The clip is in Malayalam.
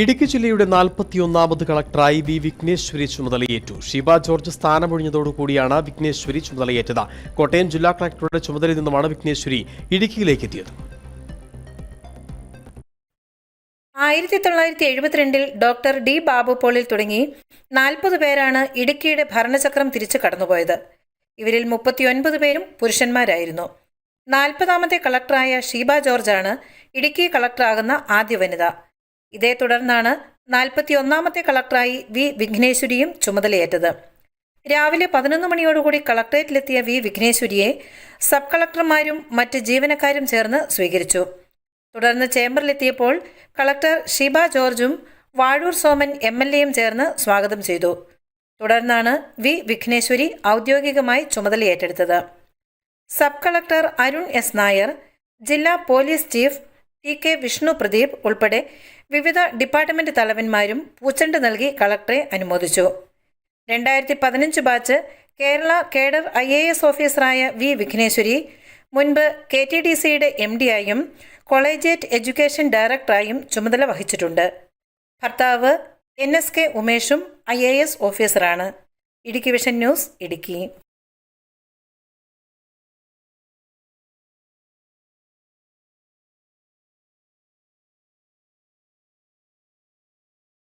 ഇടുക്കി ജില്ലയുടെ നാൽപ്പത്തിയൊന്നാമത് കളക്ടറായി വി. വിഘ്നേശ്വരി ചുമതലയേറ്റു. ഷീബ ജോർജ് സ്ഥാനമൊഴിഞ്ഞതോടുകൂടിയാണ് വിഘ്നേശ്വരി ചുമതലയേറ്റത്. കോട്ടയം ജില്ലാ കളക്ടറുടെ ചുമതലയിൽ നിന്നുമാണ് വിഘ്നേശ്വരി ഇടുക്കിയിലേക്ക് എത്തിയത് ആയിരത്തി തൊള്ളായിരത്തി എഴുപത്തിരണ്ടിൽ ഡോക്ടർ ഡി. ബാബു പോളിൽ തുടങ്ങി നാൽപ്പത് പേരാണ് ഇടുക്കിയുടെ ഭരണചക്രം തിരിച്ചു കടന്നുപോയത്. ഇവരിൽ മുപ്പത്തിയൊൻപത് പേരും പുരുഷന്മാരായിരുന്നു. നാൽപ്പതാമത്തെ കളക്ടറായ ഷീബ ജോർജാണ് ഇടുക്കി കളക്ടറാകുന്ന ആദ്യ വനിത. ഇതേ തുടർന്നാണ് നാൽപ്പത്തിയൊന്നാമത്തെ കളക്ടറായി വി വിഘ്നേശ്വരിയും ചുമതലയേറ്റത്. രാവിലെ പതിനൊന്ന് മണിയോടുകൂടി കളക്ടറേറ്റിലെത്തിയ വി വിഘ്നേശ്വരിയെ സബ് കളക്ടർമാരും മറ്റ് ജീവനക്കാരും ചേർന്ന് സ്വീകരിച്ചു. തുടർന്ന് ചേംബറിലെത്തിയപ്പോൾ കളക്ടർ ഷീബ ജോർജും വാഴൂർ സോമൻ എം എൽ എയും ചേർന്ന് സ്വാഗതം ചെയ്തു. തുടർന്നാണ് വി വിഘ്നേശ്വരി ഔദ്യോഗികമായി ചുമതലയേറ്റെടുത്തത്. Sub collector Arun S Nair ജില്ലാ police chief T K Vishnu Pradeep ഉൾപ്പെടെ വിവിധ ഡിപ്പാർട്ട്മെന്റ് തലവന്മാരും പൂച്ചെണ്ട് നൽകി കളക്ടറെ അനുമോദിച്ചു. രണ്ടായിരത്തി പതിനഞ്ച് batch Kerala cadre I A S ഓഫീസറായ വി വിഘ്നേശ്വരി മുൻപ് കെ ടി ഡി സിയുടെ എം ഡിയായും കോളേജിയറ്റ് എഡ്യൂക്കേഷൻ ഡയറക്ടറായും ചുമതല വഹിച്ചിട്ടുണ്ട്. ഭർത്താവ് എൻ എസ് കെ ഉമേഷും ഐ എ എസ് ഓഫീസറാണ്. Idukki vision news Idukki.